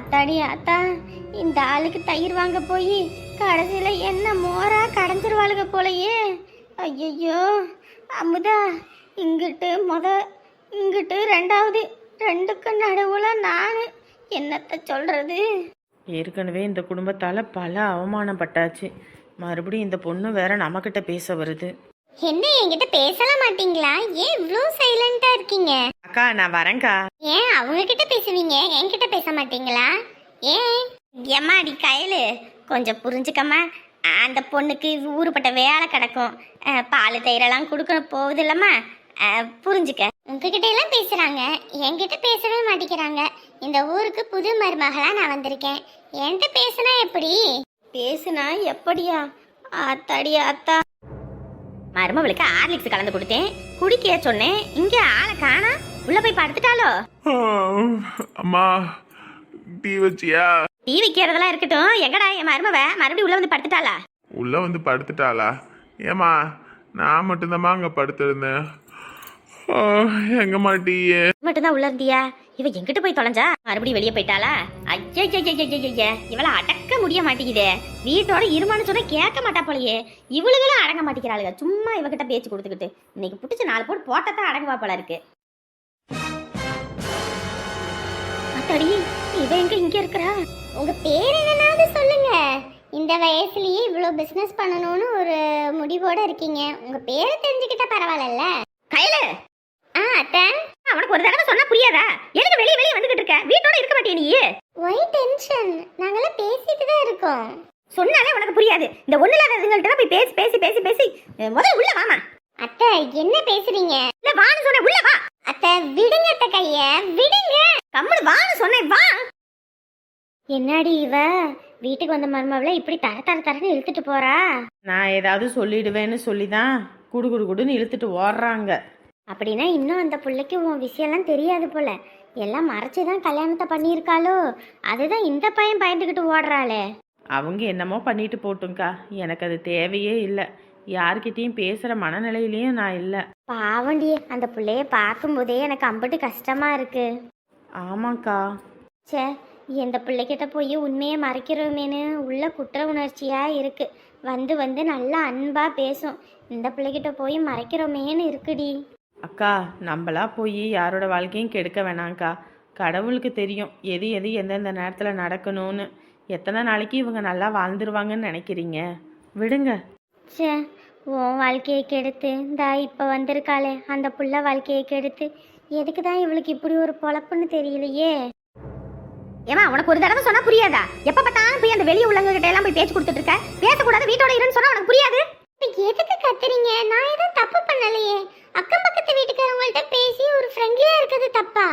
ஆத்தாடி ஆத்தா இந்த ஆளுக்கு தயிர் வாங்க போய் கடைசியில் என்ன மோரா கடைஞ்சிருவாளுங்க போலையே. ஐயையோ அமுதா இங்கிட்டு முத இங்கிட்டு ரெண்டாவது ரெண்டுக்கு நடுவில் நான். என்னத்தை சொல்கிறது ஏற்கனவே இந்த குடும்பத்தால் பல அவமானப்பட்டாச்சு. மறுபடியும் இந்த பொண்ணு வேற நம்மக்கிட்ட பேச வருது. என்ன என்கிட்ட பேசல மாட்டீங்களா? ஏன் இவ்வளோ சைலண்டா இருக்கீங்க? அக்கா நான் வரேன்க்கா. ஏன் அவங்க கிட்ட பேசுவீங்க? என்கிட்ட பேச மாட்டீங்களா? ஏன்? எம்மாடி கயலு. கொஞ்சம் புரிஞ்சுக்கம்மா. அந்த பொண்ணுக்கு ஊருப்பட்ட வேலை கிடக்கும். பால் தயிரெல்லாம் கொடுக்கணும் போகுது இல்லம்மா புரிஞ்சுக்க. உங்ககிட்ட எல்லாம் பேசுறாங்க. என்கிட்ட பேசவே மாட்டேங்கிறாங்க. இந்த ஊருக்கு புது மருமகளா நான் வந்திருக்கேன். என்கிட்ட பேசுனா எப்படி? பேசுனா எப்படியா? ஆத்தாடி ஆத்தா. மருமவளுக்கு ஹார்லிக்ஸ் கலந்து கொடுத்தேன். குடிக்க சொன்னேன். இங்க ஆளை காணா. உள்ள போய் படுத்துட்டாலோ அம்மா டீ வச்சியா? டீ வைக்கிறதெல்லாம் இருக்கட்டும். எங்கடா என் மருமவ? மறுபடியும் உள்ள வந்து படுத்துட்டாளா? உள்ள வந்து படுத்துட்டாளா? ஏம்மா நான் மட்டும்தாம்மா அங்க படுத்திருந்தேன். எங்கம்மா டீ மட்டும்தான் உள்ள இருந்தியா? இவ எங்கிட்ட போய் தொலைஞ்சா? மறுபடியும் வெளியே போயிட்டாளா? ஐயா இவள அடக்க முடிய மாட்டேங்குதே. வீட்டோட இருமான்னு சொன்னா கேட்க மாட்டா போலயே. இவளுகளும் அடங்க மாட்டேங்கிறாளுங்க சும்மா இவகிட்ட பேச்சு கொடுத்துக்கிட்டு. இன்னைக்கு புடிச்சு நாலு போட்டு போட்டதான் அடங்குவா போல இருக்கு. அத்தாடி இவ எங்க இங்க இருக்கிறா? உங்க பேர் என்னன்னாவது சொல்லுங்க. இந்த வயசுலயே இவ்வளவு பிசினஸ் பண்ணணும்னு ஒரு முடிவோட இருக்கீங்க. உங்க பேரை தெரிஞ்சுக்கிட்டா பரவாயில்ல கையில. ஆ அத்தை. அவனுக்கு ஒரு தடவை சொன்னா புரியாதா? எதுக்கு வெளிய வெளிய வந்துகிட்டு இருக்க? வீட்டோட இருக்க மாட்டியா நீ? ஒய் டென்ஷன் நாங்கெல்லாம் பேசிட்டு தான் இருக்கோம். சொன்னாலே உனக்கு புரியாது. இந்த ஒண்ணு இல்லாததுங்கள்ட்ட போய் பேசி பேசி பேசி பேசி முதல்ல உள்ள வாமா. அத்தை என்ன பேசுறீங்க? இல்ல வான்னு சொன்னேன் உள்ள வா. அத்தை விடுங்க அத்தை கைய விடுங்க. கம்முனு வான்னு சொன்னேன் வா. என்னடி இவ? வீட்டுக்கு வந்த மருமவளை இப்படி தர தர தரன்னு இழுத்துட்டு போறா? நான் ஏதாவது சொல்லிடுவேன்னு சொல்லி தான் குடு குடு குடுன்னு இழுத்துட்டு ஓடுறாங்க. அப்படின்னா இன்னும் அந்த பிள்ளைக்கு உன் விஷயம்லாம் தெரியாது போல. எல்லாம் மறைச்சு தான் கல்யாணத்தை பண்ணியிருக்காளோ? அதுதான் இந்த பையன் பயந்துக்கிட்டு ஓடுறாளே. அவங்க என்னமோ பண்ணிட்டு போட்டுங்க்கா எனக்கு அது தேவையே இல்லை. யார்கிட்டயும் பேசுகிற மனநிலையிலையும் நான் இல்லை. பாவண்டி அந்த பிள்ளைய பார்க்கும்போதே எனக்கு அம்பட்டு கஷ்டமா இருக்கு. ஆமாக்கா. ச்சே இந்த பிள்ளைகிட்ட போய் உண்மையை மறைக்கிறோமேனு உள்ள குற்ற உணர்ச்சியா இருக்கு. வந்து வந்து நல்லா அன்பா பேசும். இந்த பிள்ளைகிட்ட போய் மறைக்கிறோமேன்னு இருக்குடி அக்கா நம்மளா போய் யாரோட வாழ்க்கையும் கெடுக்க வேணாங்க்கா கடவுளுக்கு தெரியும் எது எது எந்தெந்த நேரத்தில் நடக்கணும்னு. எத்தனை நாளைக்கு இவங்க நல்லா வாழ்ந்துருவாங்கன்னு நினைக்கிறீங்க? விடுங்க. ச்சே உன் வாழ்க்கையை கெடுத்து இந்தா இப்போ வந்திருக்காளே அந்த புள்ள வாழ்க்கையை கெடுத்து. எதுக்கு தான் இவளுக்கு இப்படி ஒரு பொழப்புன்னு தெரியலையே? ஏமா உனக்கு ஒரு தடவை சொன்னா புரியாதா? எப்ப பார்த்தாலும் போய் அந்த வெளிய உள்ளவங்க கிட்ட எல்லாம் போய் பேச்சு கொடுத்துட்டு இருக்க? பேசக்கூடாது வீட்டோட இருன்னு சொன்னா உனக்கு புரியாது? எதுக்கு கத்துறீங்க? நான் எதுவும் தப்பு பண்ணலையே. அக்கம் பக்கத்து வீட்டுக்காரவங்கள்ட்ட பேசி ஒரு ஃப்ரெண்ட்லியா இருக்கிறது தப்பா?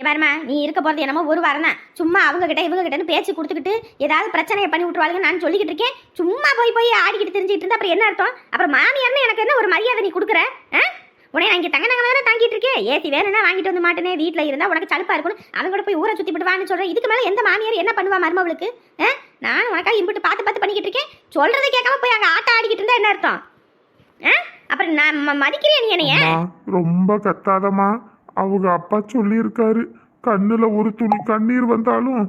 பாருமா நீ இருக்க போறது என்னமோ ஒரு வாரம் தான் சும்மா அவங்க கிட்ட இவங்க கிட்டன்னு பேச்சு கொடுத்துக்கிட்டு ஏதாவது பிரச்சனையை பண்ணி விட்டுருவாளுங்க நான் சொல்லிக்கிட்டு இருக்கேன். சும்மா போய் போய் ஆடிக்கிட்டு தெரிஞ்சுக்கிட்டு இருந்தா அப்புறம் என்ன அர்த்தம்? அப்புறம் மாமியார்னு எனக்கு என்ன ஒரு மரியாதை நீ கொடுக்குற? ஆ? உடனே நான் இங்கே தங்க நகை தானே தாங்கிட்டு இருக்கேன். ஏசி வேணும்னா வாங்கிட்டு வந்து மாட்டேனே வீட்டில் இருந்தால் உனக்கு சலுப்பா இருக்கணும் அவங்க கூட போய் ஊரை சுற்றி போட்டு வான்னு சொல்கிறேன் இதுக்கு மேலே எந்த மாமியார் என்ன பண்ணுவா மருமவளுக்கு? ஆ? நான் உனக்காக இம்பிட்டு பார்த்து பார்த்து பண்ணிக்கிட்டு இருக்கேன். சொல்கிறத கேட்காம போய் அங்கே ஆட்டம் ஆடிக்கிட்டு இருந்தால் என்ன அர்த்தம்? ஆ? அப்புறம் நான் மதிக்கிறேன் நீ என்னைய? ரொம்ப கத்தாதம்மா. அவங்க அப்பா சொல்லியிருக்காரு. கண்ணுல ஒரு துளி கண்ணீர் வந்தாலும்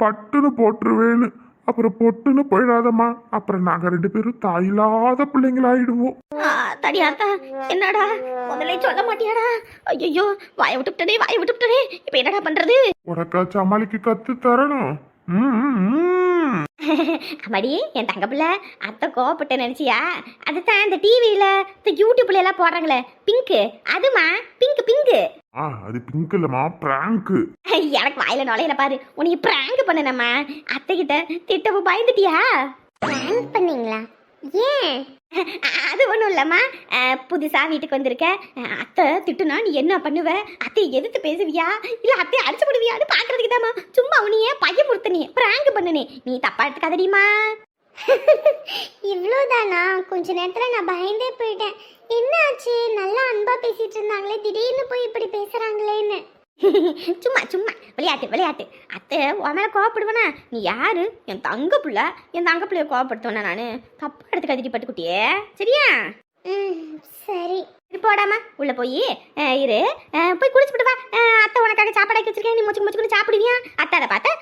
பட்டுன்னு போட்டுருவேன்னு. அப்புறம் பொட்டுன்னு போயிடாதம்மா. அப்புறம் நாங்க ரெண்டு பேரும் தாயில்லாத பிள்ளைங்களாயிடுவோம். ஆ, தடியாத்தா என்னடா? முதல்ல சொல்ல மாட்டியாடா? ஐயோ வாயை விட்டுட்டே வாயை விட்டுட்டே இப்போ என்னடா பண்றது? உனக்கா சமாளிக்க கத்து தரணும் ம், ம், ம். அம்மாடி என் தங்க பிள்ளை அத்தை கோவப்பட்ட நினைச்சியா? அதுதான் இந்த டிவியில இந்த யூடியூப்ல எல்லாம் போடுறாங்களே பிங்க்கு அதுமா பிங்க் பிங்கு ஆ அது பிங்க் இல்லம்மா பிராங்கு எனக்கு வாயில நுழையில பாரு உனக்கு பிராங்க் பண்ணனம்மா. அத்தை கிட்ட திட்டவும் பயந்துட்டியா? பிராங்க் பண்ணீங்களா? ஏன்? அது ஒன்றும் இல்லைம்மா. அஹ், புதுசா வீட்டுக்கு வந்திருக்க. அத்தை திட்டுனா நீ என்ன பண்ணுவ? அத்தையை எதிர்த்து பேசுவியா? இல்ல அத்தையை அடிச்சு விடுவியான்னு பாக்குறதுக்கு தாம்மா. சும்மா உனியே பையன் கொடுத்தனே பிராங்க் பண்ணனே. நீ தப்பா எடுத்துக்காதடிமா இவ்வளோதானா கொஞ்ச நேரத்துல நான் பயந்தே போயிட்டேன். என்ன ஆச்சு நல்லா அன்பா பேசிட்டு இருந்தாங்களே திடீர்னு போய் இப்படி பேசுறாங்களேன்னு. சும்மா சும்மா. விளையாட்டு விளையாட்டு. அத்தை உன் மேல கோவப்படுவேனா? நீ யாரு? என் தங்க புள்ள. என் தங்க பிள்ளைய கோவப்படுத்துவேனா நானு? தப்பா எடுத்துக்காதடி பட்டுக்குட்டியே. சரியா? சரி. இது போடாம உள்ள போய் இரு. போய் குளிச்சுட்டு வா. அத்தை உனக்காக சாப்பாடாக்கி வச்சிருக்கேன். நீ முச்சுக்கு முச்சுக்கு சாப்பிடுவியா? அத்தை அதை பார்த்து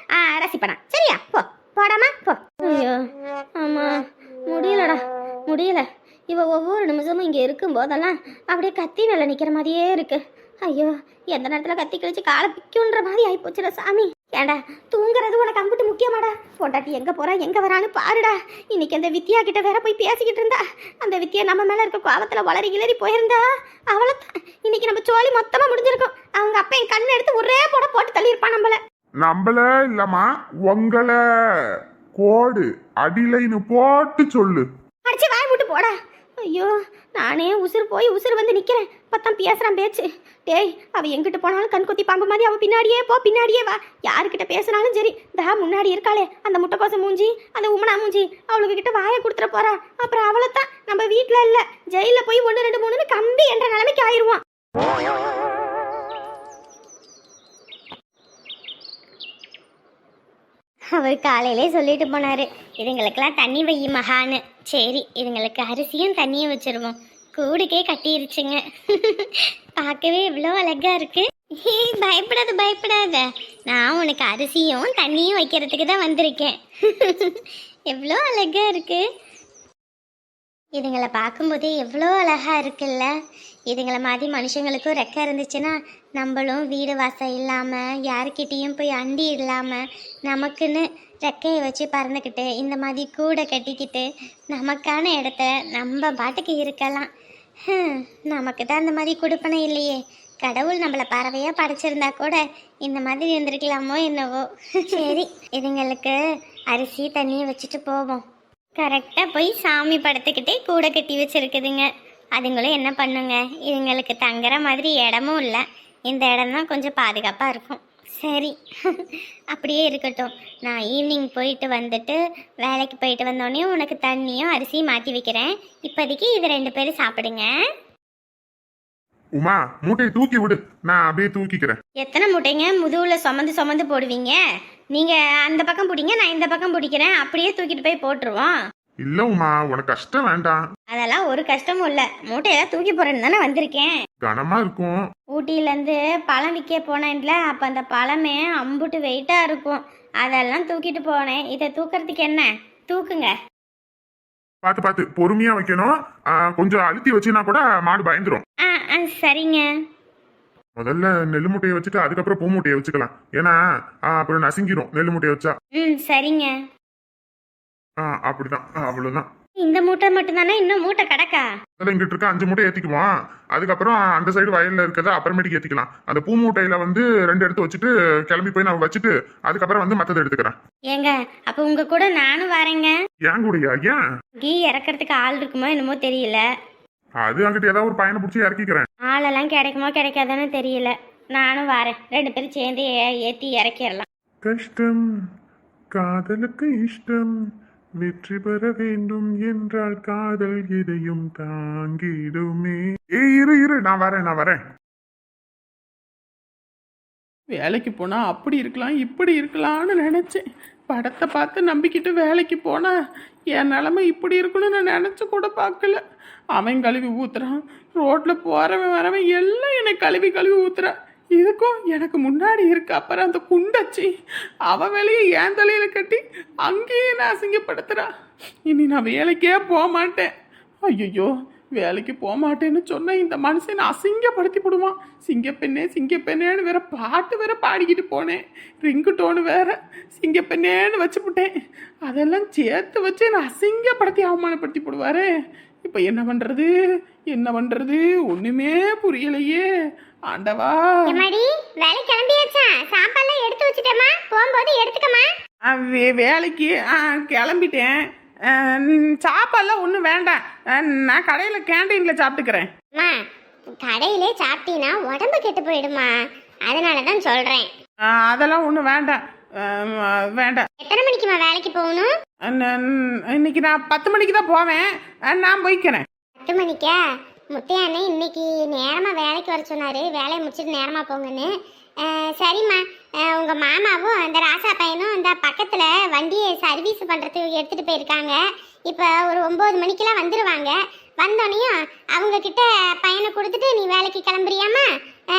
ரசிப்பனா. சரியா? போ. போடாமா போ. ஐயோ. ஆமா. முடியலடா. முடியல. இவ ஒவ்வொரு நிமிஷமும் இங்கே இருக்கும் போதெல்லாம் அப்படியே கத்தி மேலே நிற்கிற மாதிரியே இருக்கு. ஐயோ எந்த நேரத்தில் கத்தி கழிச்சு காலை பிக்குன்ற மாதிரி ஆயிப்போச்சுடா சாமி. ஏண்டா தூங்குறது உனக்கு அம்பிட்டு முக்கியமாடா? பொண்டாட்டி எங்கே போறா எங்கே வரான்னு பாருடா. இன்னைக்கு அந்த வித்யா கிட்ட வேற போய் பேசிக்கிட்டு இருந்தா. அந்த வித்யா நம்ம மேலே இருக்க கோவத்தில் வளரி கிளறி போயிருந்தா. அவளை இன்னைக்கு நம்ம சோழி மொத்தமாக முடிஞ்சிருக்கும். அவங்க அப்பா என் கண்ணை எடுத்து ஒரே போட போட்டு தள்ளியிருப்பான் நம்மள. நம்மள இல்லம்மா உங்களை கோடு அடிலைன்னு போட்டு சொல்லு. அடிச்சு வாய் விட்டு போடா. ஐயோ நானே உசுறு போய் உசுறு வந்து நிற்கிறேன் பத்தாம் பேசுறான் பேச்சு. டேய் அவ எங்கிட்ட போனாலும் கண் கொத்தி பாம்பு மாதிரி அவள் பின்னாடியே போ பின்னாடியே வா. யாருக்கிட்ட பேசுனாலும் சரி. தா முன்னாடி இருக்காளே. அந்த முட்டைக்கோசை மூஞ்சி அந்த உமனா மூஞ்சி. அவளுக்கு கிட்ட வாயை கொடுத்துட போறா. அப்புறம் அவளை தான் நம்ம வீட்டில் இல்லை. ஜெயிலில் போய் ஒன்று ரெண்டு மூணுன்னு கம்பி என்ற நிலைமைக்கு ஆயிருவான். அவர் காலையிலே சொல்லிட்டு போனாரு இதுங்களுக்கெல்லாம் தண்ணி வை மகான்னு. சரி இதுங்களுக்கு அரிசியும் தண்ணியும் வச்சிருவோம். கூடுக்கே கட்டிருச்சுங்க. பார்க்கவே இவ்வளோ அழகா இருக்கு. ஏய், பயப்படாத பயப்படாத. நான் உனக்கு அரிசியும் தண்ணியும் வைக்கிறதுக்கு தான் வந்திருக்கேன். எவ்வளோ அழகா இருக்கு. இதுங்களை பார்க்கும்போதே எவ்வளோ அழகா இருக்குல்ல. இதுங்களை மாதிரி மனுஷங்களுக்கும் ரெக்கை இருந்துச்சுன்னா நம்மளும் வீடு வாசல் இல்லாமல் யாருக்கிட்டேயும் போய் அண்டி இல்லாமல் நமக்குன்னு ரெக்கையை வச்சு பறந்துக்கிட்டு இந்த மாதிரி கூடை கட்டிக்கிட்டு நமக்கான இடத்த நம்ம பாட்டுக்கு இருக்கலாம். நமக்கு தான் அந்த மாதிரி கொடுப்பனை இல்லையே. கடவுள் நம்மளை பறவையாக படைச்சிருந்தா கூட இந்த மாதிரி இருந்திருக்கலாமோ என்னவோ. சரி. இதுங்களுக்கு அரிசி தண்ணியை வச்சுட்டு போவோம். கரெக்டாக போய் சாமி படத்துக்கிட்டே கூடை கட்டி வச்சிருக்குதுங்க. அதுங்களும் என்ன பண்ணுங்க? இதுங்களுக்கு தங்குற மாதிரி இடமும் இல்லை. இந்த இடம் தான் கொஞ்சம் பாதுகாப்பாக இருக்கும். சரி. அப்படியே இருக்கட்டும். நான் ஈவினிங் போயிட்டு வந்துட்டு வேலைக்கு போயிட்டு வந்தோடனே உனக்கு தண்ணியும் அரிசியும் மாற்றி வைக்கிறேன். இப்போதைக்கு இது ரெண்டு பேரும் சாப்பிடுங்க. உமா மூட்டையை தூக்கி விடு. நான் அப்படியே தூக்கிக்கிறேன். எத்தனை மூட்டைங்க? முதுகுல சுமந்து சுமந்து போடுவீங்க. நீங்கள் அந்த பக்கம் பிடிங்க நான் இந்த பக்கம் பிடிக்கிறேன். அப்படியே தூக்கிட்டு போய் போட்டுருவோம். இல்ல உமா உனக்கு கஷ்டம் வேண்டாம். அதெல்லாம் ஒரு கஷ்டமும் இல்லை. மூட்டையெல்லாம் தூக்கி போடுறேன்னு தானே வந்திருக்கேன். கனமா இருக்கும். ஊட்டியிலேருந்து பழம் விற்க போனேன்ல அப்போ அந்த பழமே அம்புட்டு வெயிட்டாக இருக்கும். அதெல்லாம் தூக்கிட்டு போனேன். இதை தூக்கிறதுக்கு என்ன? தூக்குங்க. பார்த்து பார்த்து. பொறுமையா வைக்கணும். ஆ, கொஞ்சம் அழுத்தி வச்சினா கூட மாடு பயந்துரும். ஆ ஆ சரிங்க. முதல்ல நெல் மூட்டையை வச்சுட்டு அதுக்கப்புறம் பூ மூட்டையை வச்சுக்கலாம். ஏன்னா ஆ, அப்புறம் நசுங்கிரும் நெல் மூட்டையை வச்சா. ம் சரிங்க. ஆ, அப்படிதான். அவ்வளவுதான். இந்த மூட்டை மட்டும்தானே? இன்னும் மூட்டை கிடக்கா? அதில் இங்கிட்டு இருக்க அஞ்சு மூட்டை ஏற்றிக்குவோம் அதுக்கப்புறம் அந்த சைடு வயலில் இருக்கிறத அப்புறமேட்டுக்கு ஏற்றிக்கலாம் அந்த பூ மூட்டையில் வந்து ரெண்டு எடுத்து வச்சுட்டு கிளம்பி போய் நான் வச்சுட்டு அதுக்கப்புறம் வந்து மற்றதை எடுத்துக்கிறேன். ஏங்க அப்போ உங்கள் கூட நானும் வரேங்க. ஏன் கூடயா? ஏன்? கீ இறக்கறதுக்கு ஆள் இருக்குமோ என்னமோ தெரியல. அது அங்கிட்டு ஏதாவது ஒரு பையனை பிடிச்சி இறக்கிக்கிறேன். ஆளெல்லாம் கிடைக்குமோ கிடைக்காதானு தெரியல. நானும் வரேன். ரெண்டு பேரும் சேர்ந்து ஏ- ஏத்தி இறக்கிடலாம். கஷ்டம் காதலுக்கு இஷ்டம். வெற்றி பெற வேண்டும் என்றால் காதல் இதையும் தாங்கிடுமே. ஏ இரு இரு நான் வரேன் நான் வரேன். வேலைக்கு போனால் அப்படி இருக்கலாம் இப்படி இருக்கலாம்னு நினச்சேன். படத்தை பார்த்து நம்பிக்கிட்டு வேலைக்கு போனால் என் நிலமை இப்படி இருக்குன்னு நான் நினச்சி கூட பார்க்கல. அவன் கழுவி ஊத்துறான். ரோட்டில் போகிறவன் வரவன் எல்லாம் என்னை கழுவி கழுவி ஊத்துறான் இதுக்கும் எனக்கு முன்னாடி இருக்க அப்புறம் அந்த குண்டச்சி அவ வேலையை ஏன் தலையில கட்டி அங்கேயே நான் அசிங்கப்படுத்துறா? இனி நான் வேலைக்கே போக மாட்டேன். ஐயோ வேலைக்கு போக மாட்டேன்னு சொன்ன இந்த மனுஷனை அசிங்கப்படுத்தி விடுவான் சிங்கப்பெண்ணே சிங்கப்பெண்ணேன்னு வேற பாட்டு வேற பாடிக்கிட்டு போனேன். ரிங்கு டோனு வேற சிங்கப்பெண்ணேன்னு வச்சுப்புட்டேன் அதெல்லாம் சேர்த்து வச்சு என்னை அசிங்கப்படுத்தி அவமானப்படுத்தி போடுவாரு இப்போ என்ன பண்ணுறது என்ன பண்ணுறது ஒன்றுமே புரியலையே. ஆண்டவா. எம்மாடி வேலை கிளம்பியாச்சா? சாப்பாடுலாம் எடுத்து வச்சுட்டேம்மா. போகும்போது வே- வேலைக்கு ஆ, கிளம்பிட்டேன். சாப்பாடுலாம் ஒன்றும் வேண்டாம். நான் கடையில் கேண்டீனில் சாப்பிட்டுக்கிறேன். அம்மா கடையிலே சாப்பிட்டீங்கன்னா உடம்பு கெட்டு போயிடுமா அதனால தான் சொல்கிறேன் அதெல்லாம் ஒன்றும் வேண்டாம். வேண்டாம். எத்தனை மணிக்குமா வேலைக்கு போகணும்? இன்னைக்கு நான் பத்து மணிக்கு தான் போவேன். நான் போய்க்கிறேன். பத்து மணிக்கா? முத்தையானே இன்னைக்கு நேரமாக வேலைக்கு வர சொன்னார். வேலையை முடிச்சுட்டு நேரமாக போங்கன்னு. சரிம்மா. உங்கள் மாமாவும் அந்த ராசா பையனும் அந்த பக்கத்தில் வண்டியை சர்வீஸ் பண்ணுறதுக்கு எடுத்துகிட்டு போயிருக்காங்க. இப்போ ஒரு ஒம்பது மணிக்கெல்லாம் வந்துடுவாங்க வந்தோடனையும் அவங்கக்கிட்ட பையனை கொடுத்துட்டு நீ வேலைக்கு கிளம்புறியாம்மா?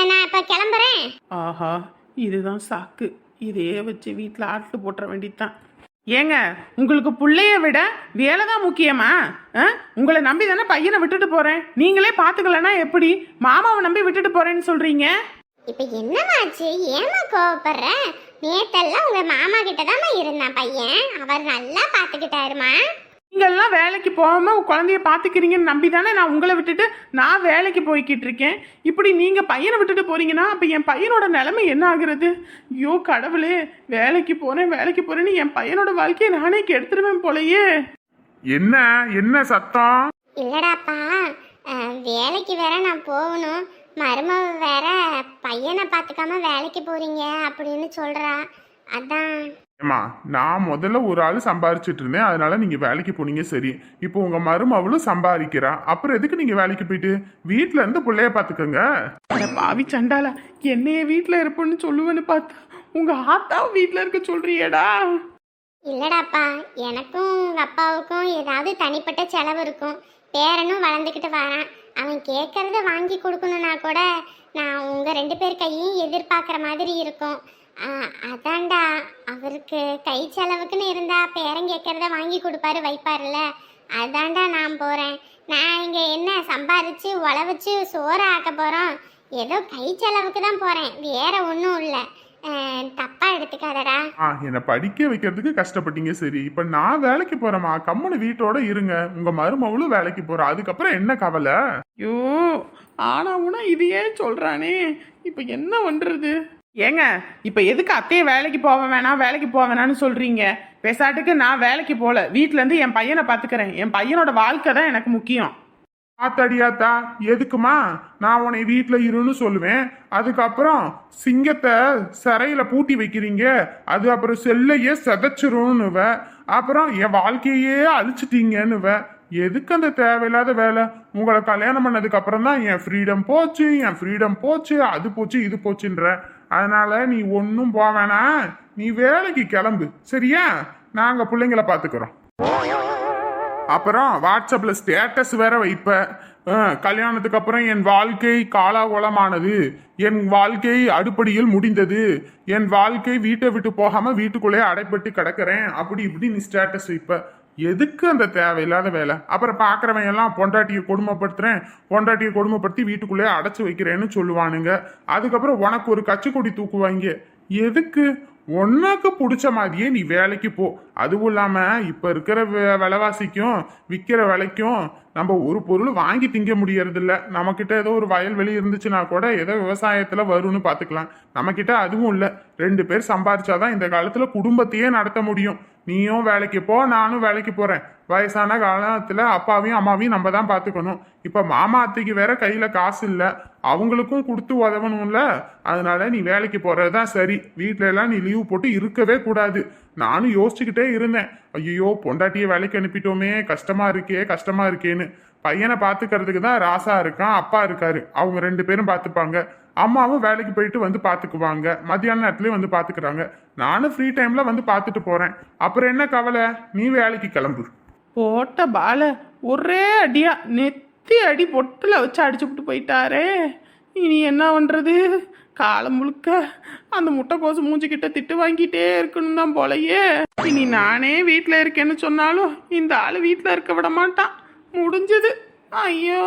நான் இப்போ கிளம்புறேன். ஆஹா இதுதான் சாக்கு. இதே வச்சு வீட்டில் ஆட்டு போட்டுற வேண்டியதுதான். ஏங்க உங்களுக்கு பிள்ளைய விட வேலை தான் முக்கியமா? ஆ? உங்களை நம்பி தானே பையனை விட்டுட்டு போறேன். நீங்களே பார்த்துக்கலன்னா எப்படி? மாமாவை நம்பி விட்டுட்டு போறேன்னு சொல்றீங்க? இப்ப என்னமாச்சு? ஏமா கோவப்படுற? நேத்தெல்லாம் உங்க மாமா கிட்ட தான் இருந்தான் பையன். அவர் நல்லா பாத்துக்கிட்டாருமா நீங்கெல்லாம் வேலைக்கு போகாம குழந்தைய பார்த்துக்கிறீங்கன்னு நம்பி தானே நான் உங்களை விட்டுட்டு நான் வேலைக்கு போய்கிட்டு இருக்கேன் இப்படி நீங்க பையனை விட்டுட்டு போறீங்கன்னா அப்ப என் பையனோட நிலைமை என்ன ஆகுறது? ஐயோ கடவுளே வேலைக்கு போறேன் வேலைக்கு போறேன்னு என் பையனோட வாழ்க்கையை நானே கெடுத்துருவேன் போலயே. என்ன என்ன சத்தம்? இல்லடாப்பா அஹ், வேலைக்கு வேற நான் போகணும். மருமவ வேற பையனை பார்த்துக்காம வேலைக்கு போறீங்க அப்படின்னு சொல்றா. அதான். ஏமா நான் முதல்ல ஒரு ஆள் சம்பாரிச்சிட்டு இருந்தேன். அதனால நீங்க வேலைக்கு போனீங்க சரி. இப்போ உங்க மருமவளும் சம்பாதிக்கிறா. அப்புறம் எதுக்கு நீங்க வேலைக்கு போயிட்டு? வீட்ல இருந்து பிள்ளைய பாத்துக்கோங்க. பாவி சண்டாளா என்னைய வீட்டில் இருப்பேன்னு சொல்லுவேன்னு பார்த்தா உங்க ஆத்தாவும் வீட்டில் இருக்க சொல்றியேடா. இல்லடாப்பா எனக்கும் உங்க அப்பாவுக்கும் ஏதாவது தனிப்பட்ட செலவு இருக்கும். பேரனும் வளர்ந்துக்கிட்டு வரான். அவன் கேட்கறத வாங்கி கொடுக்கணும்னா கூட நான் உங்க ரெண்டு பேர் கையும் எதிர்பார்க்குற மாதிரி இருக்கும். அதான்டா. அவருக்கு கை செலவுக்குன்னு இருந்தா பேரன் கேட்கறத வாங்கி கொடுப்பாரு வைப்பாருல்ல. அதான்டா நான் போறேன். நான் இங்க என்ன சம்பாதிச்சு உழவச்சு சோறு ஆக்க போறோம். ஏதோ கை செலவுக்கு தான் போறேன். வேற ஒன்றும் இல்லை. தப்பா எடுத்துக்காதடா. ஆ என்னை படிக்க வைக்கிறதுக்கு கஷ்டப்பட்டீங்க. சரி இப்ப நான் வேலைக்கு போறேம்மா. கம்முனு வீட்டோட இருங்க. உங்க மருமவளும் வேலைக்கு போறா. அதுக்கப்புறம் என்ன கவலை? ஐயோ ஆனா உனா இதையே சொல்றானே. இப்போ என்ன பண்றது? ஏங்க இப்போ எதுக்கு அத்தையை வேலைக்கு போக வேணாம் வேலைக்கு போக வேணாம்னு சொல்கிறீங்க பேசாட்டுக்கு நான் வேலைக்கு போகல வீட்டிலேருந்து என் பையனை பார்த்துக்கிறேன் என் பையனோட வாழ்க்கை தான் எனக்கு முக்கியம். ஆத்தாடியாத்தா எதுக்குமா? நான் உன்னை வீட்டில் இருன்னு சொல்லுவேன். அதுக்கப்புறம் சிங்கத்தை சிறையில் பூட்டி வைக்கிறீங்க. அது அப்புறம் செல்லையே செதைச்சிரும்னுவ. அப்புறம் என் வாழ்க்கையே அழிச்சிட்டீங்கன்னுவ. எதுக்கு அந்த தேவையில்லாத வேலை? உங்களை கல்யாணம் பண்ணதுக்கு அப்புறம் தான் என் ஃப்ரீடம் போச்சு என் ஃப்ரீடம் போச்சு அது போச்சு இது போச்சுன்ற. அதனால நீ ஒன்றும் போக வேணாம் நீ வேலைக்கு கிளம்பு. சரியா? நாங்கள் பிள்ளைங்கள பார்த்துக்குறோம் அப்புறம் வாட்ஸ்அப்ல ஸ்டேட்டஸ் வேற வைப்ப. கல்யாணத்துக்கு அப்புறம் என் வாழ்க்கை காலாகோலமானது என் வாழ்க்கை அடுப்படியில் முடிந்தது. என் வாழ்க்கை வீட்டை விட்டு போகாமல் வீட்டுக்குள்ளே அடைப்பட்டு கிடக்கிறேன். அப்படி இப்படி நீ ஸ்டேட்டஸ் வைப்ப. எதுக்கு அந்த தேவையில்லாத வேலை? அப்புறம் பார்க்குறவன் எல்லாம் பொண்டாட்டியை கொடுமைப்படுத்துறேன் பொண்டாட்டியை கொடுமைப்படுத்தி வீட்டுக்குள்ளே அடைச்சி வைக்கிறேன்னு சொல்லுவானுங்க. அதுக்கப்புறம் உனக்கு ஒரு கச்சிக்கொடி தூக்குவாங்க எதுக்கு? உனக்கு பிடிச்ச மாதிரியே நீ வேலைக்கு போ. அதுவும் இல்லாமல் இப்போ இருக்கிற விலைவாசிக்கும் விற்கிற விலைக்கும் நம்ம ஒரு பொருள் வாங்கி திங்க முடியறதில்ல. நம்மக்கிட்ட ஏதோ ஒரு வயல்வெளி இருந்துச்சுன்னா கூட ஏதோ விவசாயத்தில் வரும்னு பார்த்துக்கலாம் நம்மக்கிட்ட அதுவும் இல்லை. ரெண்டு பேர் சம்பாரிச்சாதான் இந்த காலத்தில் குடும்பத்தையே நடத்த முடியும். நீயும் வேலைக்கு போ நானும் வேலைக்கு போறேன். வயசான காலத்துல அப்பாவையும் அம்மாவையும் நம்ம தான் பார்த்துக்கணும் இப்ப மாமா அத்தைக்கு வேற கையில காசு இல்லை. அவங்களுக்கும் கொடுத்து உதவணும்ல. அதனால நீ வேலைக்கு போறதுதான் சரி. வீட்ல எல்லாம் நீ லீவ் போட்டு இருக்கவே கூடாது. நானும் யோசிச்சுக்கிட்டே இருந்தேன். ஐயோ பொண்டாட்டியை வேலைக்கு அனுப்பிட்டோமே. கஷ்டமா இருக்கே கஷ்டமா இருக்கேன்னு. பையனை பாத்துக்கிறதுக்கு தான் ராசா இருக்கான் அப்பா இருக்காரு. அவங்க ரெண்டு பேரும் பார்த்துப்பாங்க அம்மாவும் வேலைக்கு போயிட்டு வந்து பார்த்துக்குவாங்க மத்தியான நேரத்துலேயும் வந்து பார்த்துக்கிறாங்க நானும் ஃப்ரீ டைமில் வந்து பார்த்துட்டு போகிறேன் அப்புறம் என்ன கவலை? நீ வேலைக்கு கிளம்பு. போட்ட பால ஒரே அடியா நெத்தி அடி பொட்டில் வச்சு அடிச்சுப்புட்டு போயிட்டாரே. இனி என்ன பண்ணுறது காலம் முழுக்க அந்த முட்டைக்கோசு மூஞ்சிக்கிட்ட திட்டு வாங்கிட்டே இருக்கணும் தான் போலையே. இனி நானே வீட்டில் இருக்கேன்னு சொன்னாலும் இந்த ஆள் வீட்டில் இருக்க விட மாட்டான். முடிஞ்சது. ஐயோ.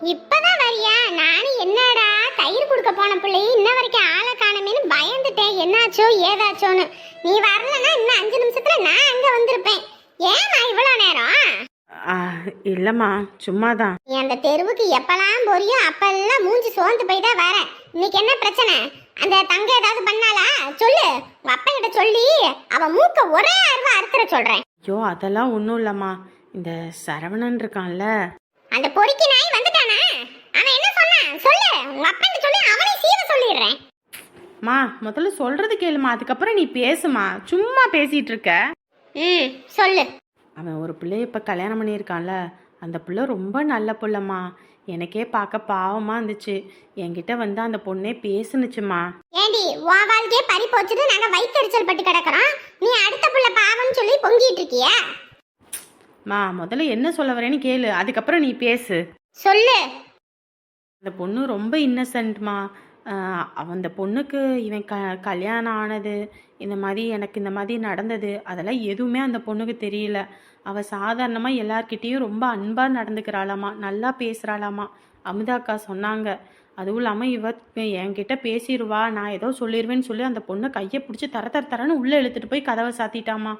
இப்பதான் வரியா? நானும் என்னடா தயிர் கொடுக்க போன பிள்ளையும் இன்ன வரைக்கும் ஆளை காணமேன்னு பயந்துட்டேன். என்னாச்சோ ஏதாச்சோன்னு. நீ வரலன்னா இன்னும் அஞ்சு நிமிஷத்துல நான் அங்க வந்திருப்பேன். ஏமா இவ்வளோ நேரம்? இல்லைம்மா சும்மா தான் நீ அந்த தெருவுக்கு எப்பலாம் போறியோ அப்பெல்லாம் மூஞ்சி சோர்ந்து போய் தான் வர. இன்னைக்கு என்ன பிரச்சனை? அந்த தங்க ஏதாவது பண்ணாளா? சொல்லு. உங்க அப்பா கிட்ட சொல்லி அவ மூக்க ஒரே அருவா அறுத்துற சொல்றேன். ஐயோ அதெல்லாம் ஒன்றும் இல்லைம்மா. இந்த சரவணன் இருக்கான்ல. அந்த பொறுக்கி நாய் வந்துட்டானா? அவன் என்ன சொன்னான் சொல்லு. உங்க அப்பா கிட்ட சொல்லி அவனை சீவ சொல்லிடுறேன். மா முதல்ல சொல்றது கேளுமா. அதுக்கப்புறம் நீ பேசுமா. சும்மா பேசிட்டு இருக்க. ம் சொல்லு. அவன் ஒரு பிள்ளைய இப்போ கல்யாணம் பண்ணியிருக்கான்ல. அந்த பிள்ளை ரொம்ப நல்ல புள்ளம்மா. எனக்கே பார்க்க பாவமாக இருந்துச்சு. என்கிட்ட வந்து அந்த பொண்ணே பேசுனுச்சுமா. ஏண்டி உன் வாழ்க்கையே பறி போச்சுட்டு நாங்க வயிற்றுச்சல் பட்டு கிடக்குறோம். நீ அடுத்த புள்ள பாவம்னு சொல்லி பொங்கிட்டு இருக்கியா? மா முதல்ல என்ன சொல்ல வரேன்னு கேளு. அதுக்கப்புறம் நீ பேசு. சொல்லு. அந்த பொண்ணு ரொம்ப இன்னசென்ட்மா அந்த பொண்ணுக்கு இவன் க கல்யாணம் ஆனது இந்த மாதிரி எனக்கு இந்த மாதிரி நடந்தது அதெல்லாம் எதுவுமே அந்த பொண்ணுக்கு தெரியல. அவள் சாதாரணமாக எல்லார்கிட்டேயும் ரொம்ப அன்பாக நடந்துக்கிறாளாமா நல்லா பேசுகிறாளாமா அமுதா அக்கா சொன்னாங்க. அதுவும் இல்லாமல் இவ என்கிட்ட பேசிடுவா நான் ஏதோ சொல்லிடுவேன்னு சொல்லி அந்த பொண்ணை கையை பிடிச்சி தர தர தரன்னு உள்ளே இழுத்துட்டு போய் கதவை சாத்திட்டாமா.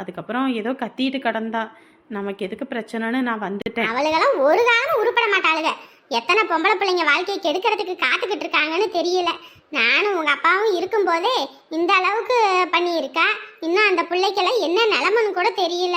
அதுக்கப்புறம் ஏதோ கத்திட்டு கிடந்தா. நமக்கு எதுக்கு பிரச்சனைன்னு நான் வந்துட்டேன். அவளுகெல்லாம் ஒரு காலம் உருப்பட மாட்டாளுக. எத்தனை பொம்பளை பிள்ளைங்க வாழ்க்கையை கெடுக்கிறதுக்கு காத்துக்கிட்டு இருக்காங்கன்னு தெரியல. நானும் உங்க அப்பாவும் இருக்கும்போதே இந்த அளவுக்கு பண்ணியிருக்கா? இன்னும் அந்த பிள்ளைக்கெல்லாம் என்ன நிலமன்னு கூட தெரியல.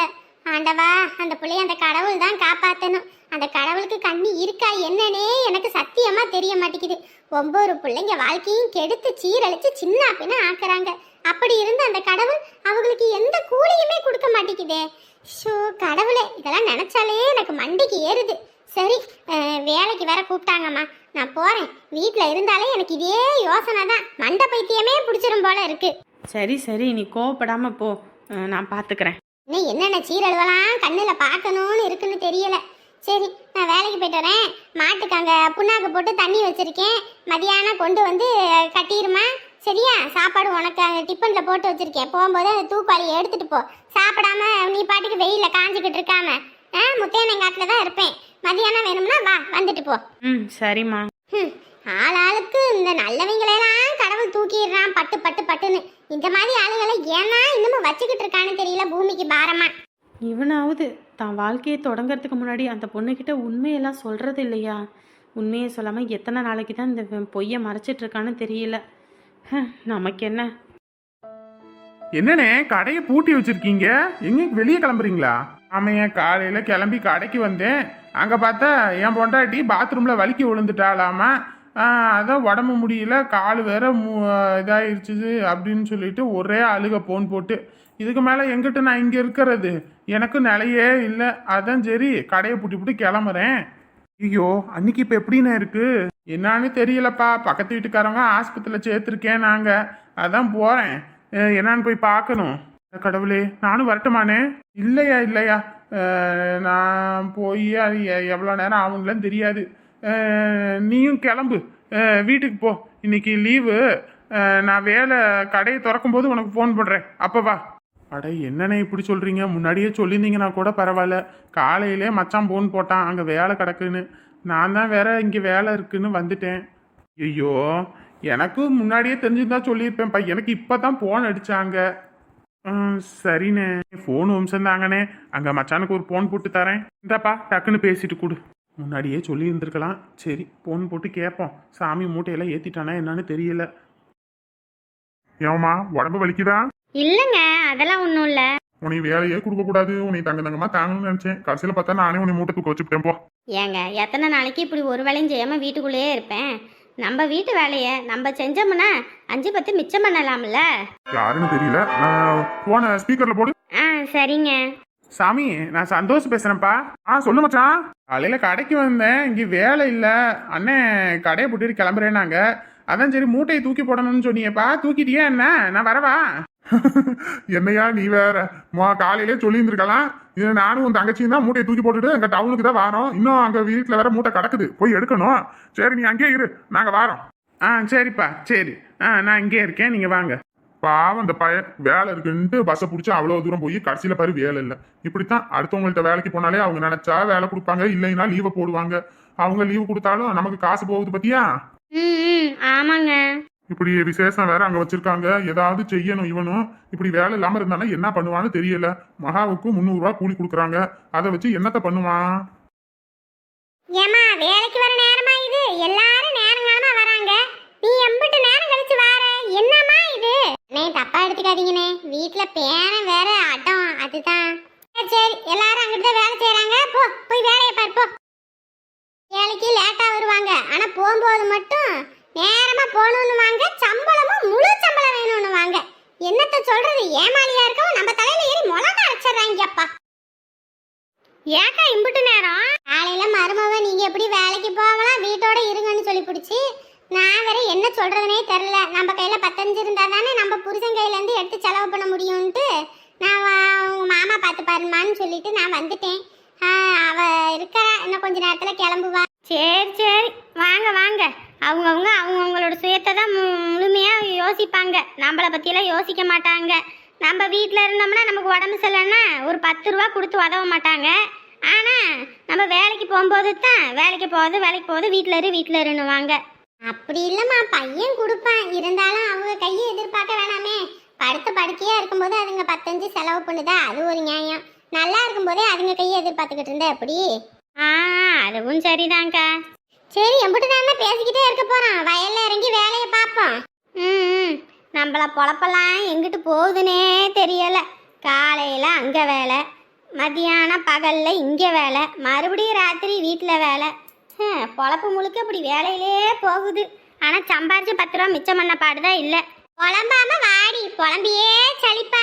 ஆண்டவா அந்த பிள்ளைய அந்த கடவுள் தான் காப்பாத்தணும். அந்த கடவுளுக்கு கண்ணி இருக்கா என்னன்னே எனக்கு சத்தியமா தெரிய மாட்டேங்குது. ஒவ்வொரு பிள்ளைங்க வாழ்க்கையும் கெடுத்து சீரழிச்சு சின்ன பின்ன ஆக்குறாங்க. அப்படி இருந்து அந்த கடவுள் அவங்களுக்கு எந்த கூலியுமே கொடுக்க மாட்டேங்குதே. ஷோ கடவுளே இதெல்லாம் நினைச்சாலே எனக்கு மண்டிக்கு ஏறுது. சரி வேலைக்கு வேற கூப்பிட்டாங்கம்மா. நான் போறேன். வீட்டில் இருந்தாலே எனக்கு இதே யோசனை தான். மண்டை பைத்தியமே பிடிச்சிரும் போல இருக்கு. சரி சரி நீ கோவப்படாம போ. நான் பார்த்துக்கிறேன் இன்னும் என்னென்ன சீரழுவலாம் கண்ணில் பார்க்கணும்னு இருக்குன்னு தெரியல. சரி நான் வேலைக்கு போயிட்டு வரேன். மாட்டுக்கு அங்கே புண்ணாக்கு போட்டு தண்ணி வச்சிருக்கேன். மதியானம் கொண்டு வந்து கட்டிடுமா சரியா? சாப்பாடு உனக்கு அங்கே டிஃபனில் போட்டு வச்சிருக்கேன். போகும்போது அந்த தூக்குவாளியை எடுத்துட்டு போ. சாப்பிடாம நீ பாட்டுக்கு வெயிலில் காஞ்சிக்கிட்டு இருக்காம. ஆ முத்தையனங்காட்டில் தான் இருப்பேன். மதியானம் வேணும்னா வா வந்துட்டு போ. ம் சரிம்மா. ஹம், ஆளாளுக்கு இந்த நல்லவங்களெல்லாம் கடவுள் தூக்கிடுறான். பட்டு பட்டு பட்டுன்னு. இந்த மாதிரி ஆளுகளை ஏன்னா இன்னமும் வச்சுக்கிட்டு இருக்கான்னு தெரியல பூமிக்கு பாரமா. இவனாவது தான் வாழ்க்கையை தொடங்கறதுக்கு முன்னாடி அந்த பொண்ணுக்கிட்ட உண்மையெல்லாம் சொல்கிறது இல்லையா? உண்மையை சொல்லாமல் எத்தனை நாளைக்கு தான் இந்த பொய்யை மறைச்சிட்டு இருக்கான்னு தெரியல. நமக்கு என்ன என்னண்ணே கடையை பூட்டி வச்சிருக்கீங்க? எங்க வெளியே கிளம்புறீங்களா? ஆமையா காலையில கிளம்பி கடைக்கு வந்தேன். அங்க பார்த்தா என் பொண்டாட்டி பாத்ரூம்ல வலிக்கி விழுந்துட்டாளாமா. அதான் உடம்பு முடியல கால் வேற மூ இதாயிருச்சுது அப்படின்னு சொல்லிட்டு ஒரே அழுக போன் போட்டு இதுக்கு மேலே எங்கிட்ட நான் இங்கே இருக்கிறது? எனக்கு நிலையே இல்லை. அதான் சரி கடையை பூட்டி பூட்டி கிளம்புறேன். ஐயோ அன்னைக்கு இப்போ எப்படிண்ணே இருக்குது என்னன்னு தெரியலப்பா. பக்கத்து வீட்டுக்காரங்க ஆஸ்பத்திரியில் சேர்த்துருக்கேன் நாங்க. அதான் போறேன். அஹ் என்னன்னு போய் பார்க்கணும். கடவுளே நானும் வரட்டுமானே இல்லையா இல்லையா? நான் போய் அது எவ்வளோ நேரம் ஆகுங்களேன்னு தெரியாது. நீயும் கிளம்பு. வீட்டுக்கு போ. இன்னைக்கு லீவு. நான் வேலை கடையை திறக்கும் போது உனக்கு ஃபோன் பண்ணுறேன் அப்போ வா. அட என்னண்ணே இப்படி சொல்கிறீங்க முன்னாடியே சொல்லியிருந்தீங்கன்னா கூட பரவாயில்ல. காலையிலே மச்சான் ஃபோன் போட்டான். அங்கே வேலை கிடக்குன்னு. நான் தான் வேற இங்கே வேலை இருக்குன்னு வந்துட்டேன். ஐயோ எனக்கு முன்னாடியே தெரிஞ்சிருந்தா சொல்லியிருப்பேன்ப்பா எனக்கு இப்போ தான் ஃபோன் அடித்தாங்க சரிண்ணே. ஃபோன் வம்சம் தாங்கண்ணே அங்கே மச்சானுக்கு ஒரு ஃபோன் போட்டு தரேன். இந்தாப்பா டக்குன்னு பேசிட்டு கொடு. முன்னாடியே சொல்லியிருந்துருக்கலாம். சரி ஃபோன் போட்டு கேட்போம். சாமி மூட்டையெல்லாம் ஏற்றிட்டானா என்னன்னு தெரியல. ஏமா உடம்பு வலிக்குதா? இல்லைங்க அதெல்லாம் ஒன்றும் இல்லை. உனக்கு வேலையே கொடுக்க கூடாது உன்னை தங்க தங்கமா தாங்கணும்னு நினைச்சேன். கடைசியில பார்த்தா நானே உன்னை மூட்டை தூக்க வச்சுட்டேன் போ. ஏங்க எத்தனை நாளைக்கு இப்படி ஒரு வேலையும் செய்யாமல் வீட்டுக்குள்ளேயே இருப்பேன்? நம்ம வீட்டு வேலையை நம்ம செஞ்சோம்னா அஞ்சு பத்து மிச்சம் பண்ணலாம்ல? யாருன்னு தெரியல. நான் போன ஸ்பீக்கர்ல போடு. ஆ சரிங்க. சாமி நான் சந்தோஷ் பேசுறேன்ப்பா. ஆ சொல்லு மச்சான். காலையில கடைக்கு வந்தேன் இங்க வேலை இல்ல. அண்ணன் கடையை போட்டுட்டு கிளம்புறேன்னாங்க. அதான் சரி மூட்டையை தூக்கி போடணும்னு சொன்னீங்கப்பா தூக்கிட்டியா என்ன? நான் வரவா? என்னையா நீ வேற? மா காலையிலே சொல்லியிருந்திருக்கலாம். இது நானும் உன் தங்கச்சியும் தான் மூட்டையை தூக்கி போட்டுட்டு அங்க டவுனுக்கு தான் வரோம். இன்னும் அங்க வீட்டில் வேற மூட்டை கிடக்குது. போய் எடுக்கணும். சரி நீ அங்கேயே இரு. நாங்க வரோம். ஆ சரிப்பா. சரி. ஆ நான் இங்கே இருக்கேன். நீங்க வாங்க. பாவம் அந்த பையன் வேலை இருக்குன்ட்டு பஸ்ஸை பிடிச்சி அவ்வளோ தூரம் போய் கடைசியில் பாரு வேலை இல்லை. இப்படித்தான் அடுத்தவங்கள்ட்ட வேலைக்கு போனாலே அவங்க நினைச்சா வேலை கொடுப்பாங்க. இல்லைன்னா லீவை போடுவாங்க. அவங்க லீவு கொடுத்தாலும் நமக்கு காசு போகுது பத்தியா? ஆமாங்க. இப்படி விசேஷம் வேற அங்க வச்சிருக்காங்க. ஏதாவது செய்யணும் இவனும். இப்படி வேலை இல்லாம இருந்தானா என்ன பண்ணுவான்னு தெரியல. மகாவுக்கும் முந்நூறு ரூபாய் கூலி கொடுக்குறாங்க. அதை வச்சு என்னத்த பண்ணுவான்? ஏமா வேலைக்கு வர நேரமா இது? எல்லாரும் நேரங்காலமா வராங்க. நீ எம்பிட்டு நேரம் கழிச்சு வார. என்னம்மா இது? அண்ணே தப்பா எடுத்துக்காதீங்கண்ணே. வீட்ல பேரன் வேற அடம். அதுதான். சரி, எல்லாரும் அங்கிட்டு தான் வேலை செய்யறாங்க போ போய் வேலையை பாரு போ. வேலைக்கு லேட்டா வருவாங்க. ஆனா போகும்போது மட்டும் நேரமா போகணும்னு வாங்க சம்பளமும் முழு சம்பளம் வேணும்னு வாங்க. என்னத்த சொல்றது? ஏமாளியா இருக்கவும் நம்ம தலையில ஏறி மிளகா அரைச்சிடுறாங்கப்பா ஏக்கா இம்புட்டு நேரம்? காலையில மருமவ நீங்க எப்படி வேலைக்கு போகலாம்? வீட்டோட இருங்கன்னு சொல்லி பிடிச்சி நான் வேற என்ன சொல்றதுனே தெரில நம்ம கையில பத்தஞ்சு இருந்தா தானே நம்ம புருஷன் கையில இருந்து எடுத்து செலவு பண்ண முடியும்ட்டு நான் உங்க மாமா பார்த்து பாருமான்னு சொல்லிட்டு நான் வந்துட்டேன். அவ இருக்கறா இன்னும் கொஞ்ச நேரத்துல கிளம்புவா. சரி சரி. வாங்க வாங்க. அவங்கவுங்க அவங்கவுங்களோட சுயத்தை தான் மு- முழுமையா யோசிப்பாங்க. நம்மளை பற்றியெல்லாம் யோசிக்க மாட்டாங்க. நம்ம வீட்டில் இருந்தோம்னா நமக்கு உடம்பு சரியில்லைன்னா ஒரு பத்து ரூபா கொடுத்து உதவ மாட்டாங்க. ஆனால் நம்ம வேலைக்கு போகும்போது தான் வேலைக்கு போகுது வேலைக்கு போகுது வீட்டில் இரு வீட்டில் இருன்னுவாங்க அப்படி இல்லைம்மா பையன் கொடுப்பான். இருந்தாலும் அவங்க கையை எதிர்பார்க்க வேணாமே. படுத்த படுக்கையா இருக்கும்போது அதுங்க பத்தஞ்சு செலவு பண்ணுதா? அது ஒரு நியாயம். நல்லா இருக்கும்போதே அதுங்க கையை எதிர்பார்த்துக்கிட்டு இருந்தா எப்படி? ஆ அதுவும் சரிதான்க்கா. சரி எம்பிட்டு தானே பேசிக்கிட்டே இருக்க போகிறான் வயலில் இறங்கி வேலையை பார்ப்போம் ம் நம்மள பொழப்பெல்லாம் எங்கிட்டு போகுதுன்னே தெரியலை. காலையில் அங்கே வேலை மதியானம் பகலில் இங்கே வேலை மறுபடியும் ராத்திரி வீட்டில் வேலை. பொழப்பு முழுக்க இப்படி வேலையிலே போகுது. ஆனால் சம்பாரிச்சு பத்து ரூபா மிச்சம் பண்ண பாடுதான் இல்லை. புலம்பாம வாடி புலம்பியே சளிப்பா